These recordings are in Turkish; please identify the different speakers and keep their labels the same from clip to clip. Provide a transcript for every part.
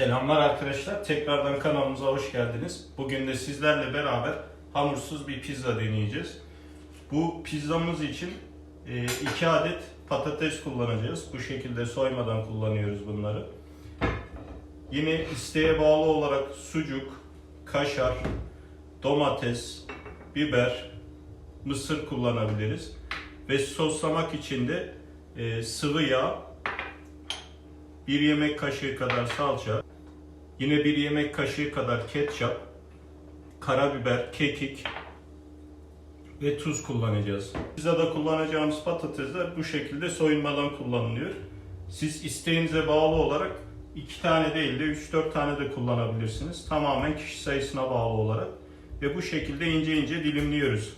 Speaker 1: Selamlar arkadaşlar. Tekrardan kanalımıza hoş geldiniz. Bugün de sizlerle beraber hamursuz bir pizza deneyeceğiz. Bu pizzamız için 2 adet patates kullanacağız. Bu şekilde soymadan kullanıyoruz bunları. Yine isteğe bağlı olarak sucuk, kaşar, domates, biber, mısır kullanabiliriz. Ve soslamak için de e, sıvı yağ, bir yemek kaşığı kadar salça, yine bir yemek kaşığı kadar ketçap, karabiber, kekik ve tuz kullanacağız. Pizzada kullanacağımız patatesler bu şekilde soyulmadan kullanılıyor. Siz isteğinize bağlı olarak iki tane değil de 3-4 tane de kullanabilirsiniz. Tamamen kişi sayısına bağlı olarak. Ve bu şekilde ince ince dilimliyoruz.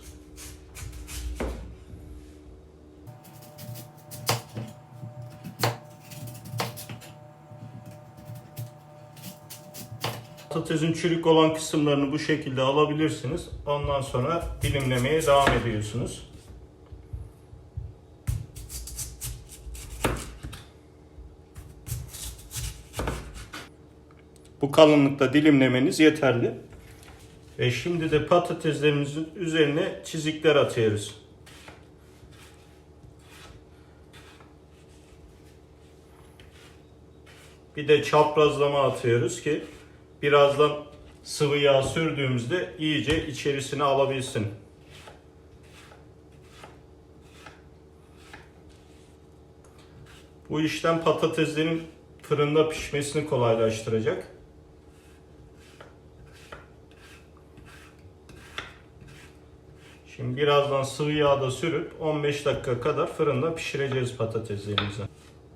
Speaker 1: Patatesin çürük olan kısımlarını bu şekilde alabilirsiniz. Ondan sonra dilimlemeye devam ediyorsunuz. Bu kalınlıkta dilimlemeniz yeterli. Ve şimdi de patateslerimizin üzerine çizikler atıyoruz. Bir de çaprazlama atıyoruz ki birazdan sıvı yağ sürdüğümüzde iyice içerisine alabilsin. Bu işlem patateslerin fırında pişmesini kolaylaştıracak. Şimdi birazdan sıvı yağda sürüp 15 dakika kadar fırında pişireceğiz patateslerimizi.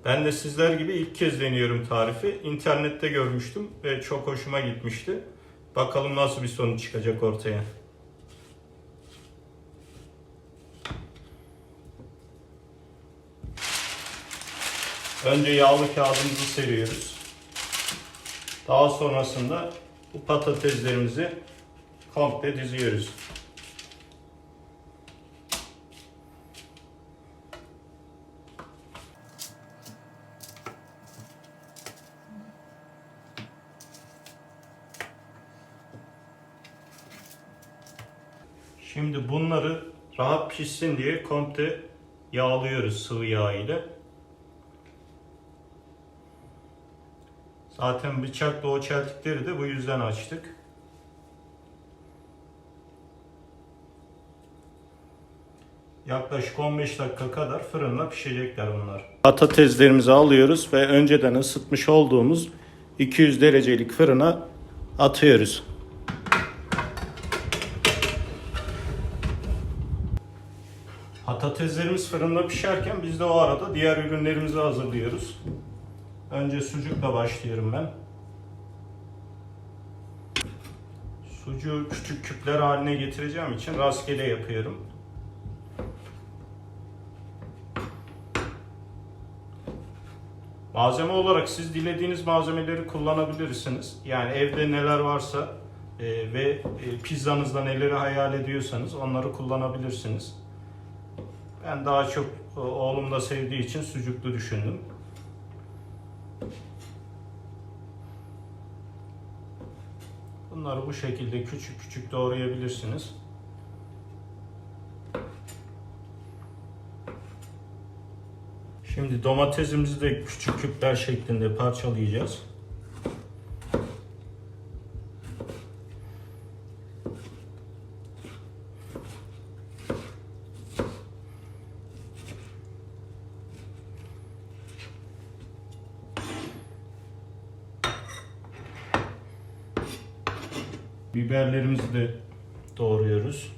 Speaker 1: Ben de sizler gibi ilk kez deniyorum tarifi. İnternette görmüştüm ve çok hoşuma gitmişti. Bakalım nasıl bir sonuç çıkacak ortaya. Önce yağlı kağıdımızı seriyoruz. Daha sonrasında bu patateslerimizi komple diziyoruz. Şimdi bunları rahat pişsin diye komple yağlıyoruz sıvı yağ ile. Zaten bıçakla o çeltikleri de bu yüzden açtık. Yaklaşık 15 dakika kadar fırında pişecekler bunlar. Patateslerimizi alıyoruz ve önceden ısıtmış olduğumuz 200 derecelik fırına atıyoruz. Patateslerimiz fırında pişerken biz de o arada diğer ürünlerimizi hazırlıyoruz. Önce sucukla başlıyorum ben. Sucuğu küçük küpler haline getireceğim için rastgele yapıyorum. Malzeme olarak siz dilediğiniz malzemeleri kullanabilirsiniz. Yani evde neler varsa e, ve e, pizzanızda neleri hayal ediyorsanız onları kullanabilirsiniz. Ben daha çok e, oğlum da sevdiği için sucuklu düşündüm. Bunları bu şekilde küçük küçük doğrayabilirsiniz. Şimdi domatesimizi de küçük küpler şeklinde parçalayacağız. Biberlerimizi de doğruyoruz.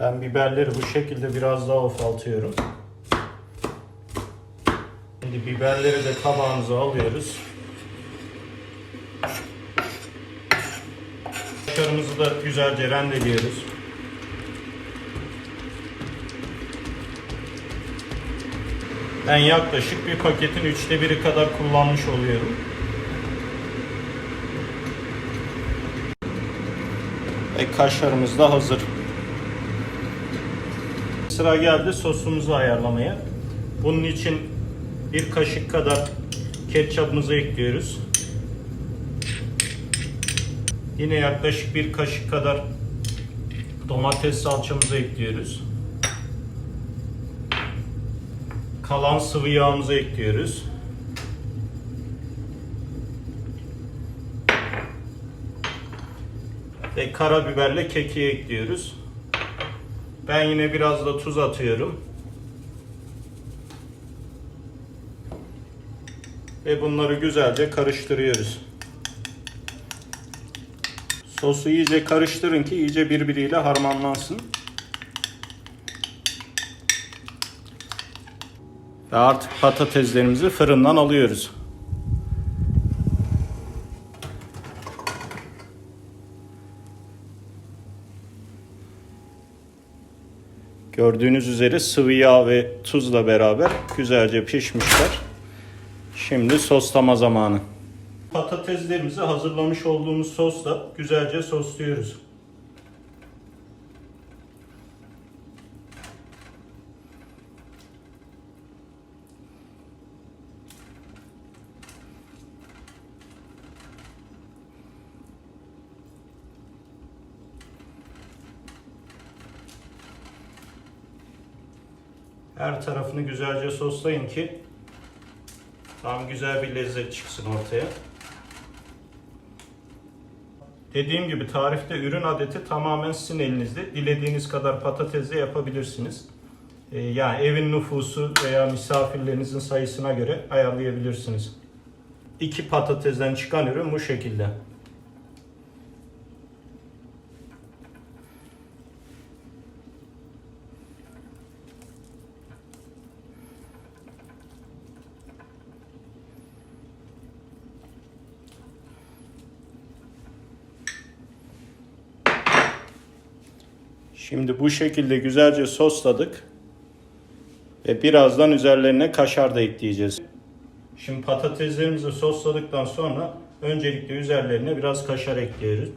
Speaker 1: Ben biberleri bu şekilde biraz daha ufaltıyorum. Şimdi biberleri de tabağımıza alıyoruz. Kaşarımızı da güzelce rendeliyoruz. Ben yaklaşık bir paketin üçte biri kadar kullanmış oluyorum. Ve kaşarımız da hazır. Sıra geldi sosumuzu ayarlamaya. Bunun için bir kaşık kadar ketçapımızı ekliyoruz. Yine yaklaşık bir kaşık kadar domates salçamızı ekliyoruz. Kalan sıvı yağımızı ekliyoruz. Ve karabiberle keki ekliyoruz. Ben yine biraz da tuz atıyorum. Ve bunları güzelce karıştırıyoruz. Sosu iyice karıştırın ki iyice birbiriyle harmanlansın. Ve artık patateslerimizi fırından alıyoruz. Gördüğünüz üzere sıvı yağ ve tuzla beraber güzelce pişmişler. Şimdi soslama zamanı. Patateslerimizi hazırlamış olduğumuz sosla güzelce sosluyoruz. Her tarafını güzelce soslayın ki tam güzel bir lezzet çıksın ortaya. Dediğim gibi tarifte ürün adeti tamamen sizin elinizde. Dilediğiniz kadar patatesle yapabilirsiniz. Ee, yani evin nüfusu veya misafirlerinizin sayısına göre ayarlayabilirsiniz. İki patatesden çıkan ürün bu şekilde. Şimdi bu şekilde güzelce sosladık. Ve birazdan üzerlerine kaşar da ekleyeceğiz. Şimdi patateslerimizi sosladıktan sonra öncelikle üzerlerine biraz kaşar ekliyoruz.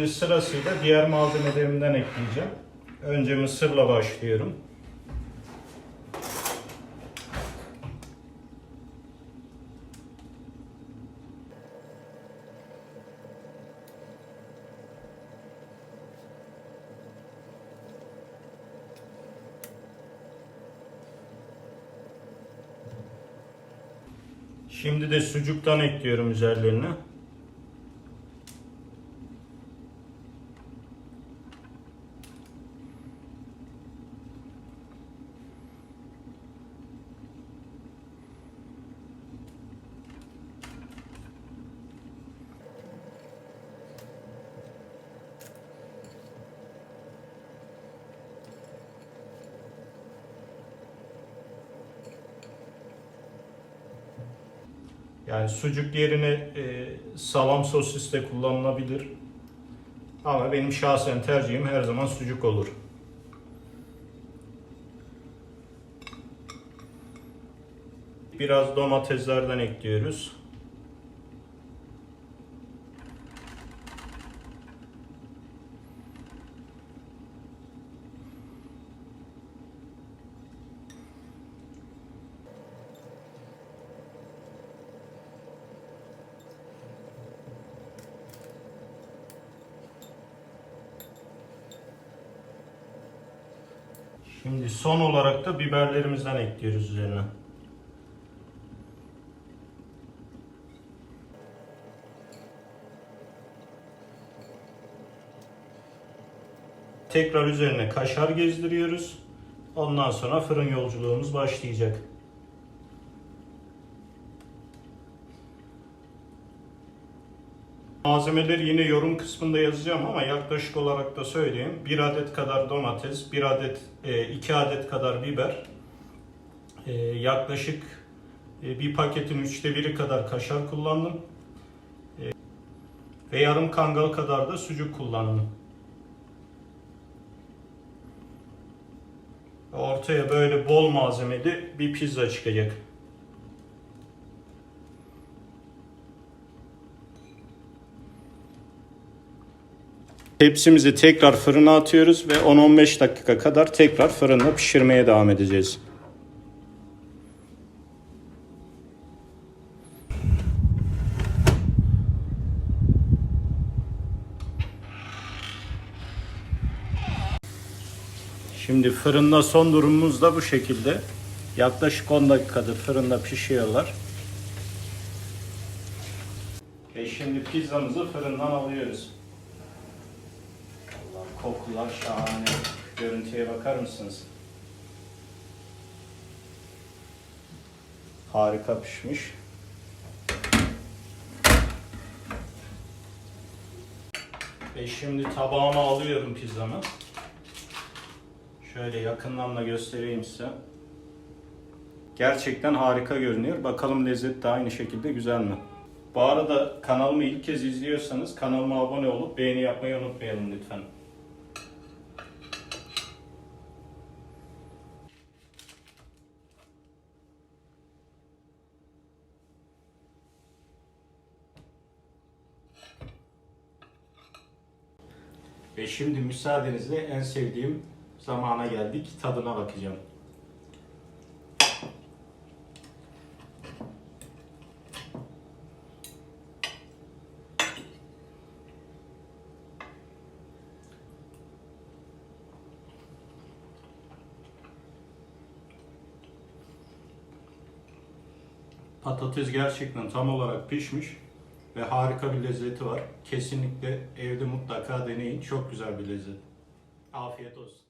Speaker 1: Şimdi sırasıyla diğer malzemelerimden ekleyeceğim. Önce mısırla başlıyorum. Şimdi de sucuktan ekliyorum üzerlerine. Yani sucuk yerine e, salam sosis de kullanılabilir. Ama benim şahsen tercihim her zaman sucuk olur. Biraz domateslerden ekliyoruz. Şimdi son olarak da biberlerimizden ekliyoruz üzerine. Tekrar üzerine kaşar gezdiriyoruz. Ondan sonra fırın yolculuğumuz başlayacak. Malzemeleri yine yorum kısmında yazacağım ama yaklaşık olarak da söyleyeyim. 1 adet kadar domates, 1 adet, 2 adet kadar biber, e, yaklaşık e, bir paketin üçte biri kadar kaşar kullandım. E, Ve yarım kangal kadar da sucuk kullandım. Ortaya böyle bol malzemeli bir pizza çıkacak. Tepsimizi tekrar fırına atıyoruz ve 10-15 dakika kadar tekrar fırında pişirmeye devam edeceğiz. Şimdi fırında son durumumuz da bu şekilde. Yaklaşık 10 dakikadır fırında pişiyorlar. Ve şimdi pizzamızı fırından alıyoruz. Kokular şahane. Görüntüye bakar mısınız? Harika pişmiş. Ve şimdi tabağıma alıyorum pizzamı. Şöyle yakından da göstereyim size. Gerçekten harika görünüyor. Bakalım lezzet de aynı şekilde güzel mi? Bu arada kanalımı ilk kez izliyorsanız kanalıma abone olup beğeni yapmayı unutmayalım lütfen. Ve şimdi müsaadenizle en sevdiğim zamana geldik. Tadına bakacağım. Patates gerçekten tam olarak pişmiş ve harika bir lezzeti var. Kesinlikle evde mutlaka deneyin. Çok güzel bir lezzet. Afiyet olsun.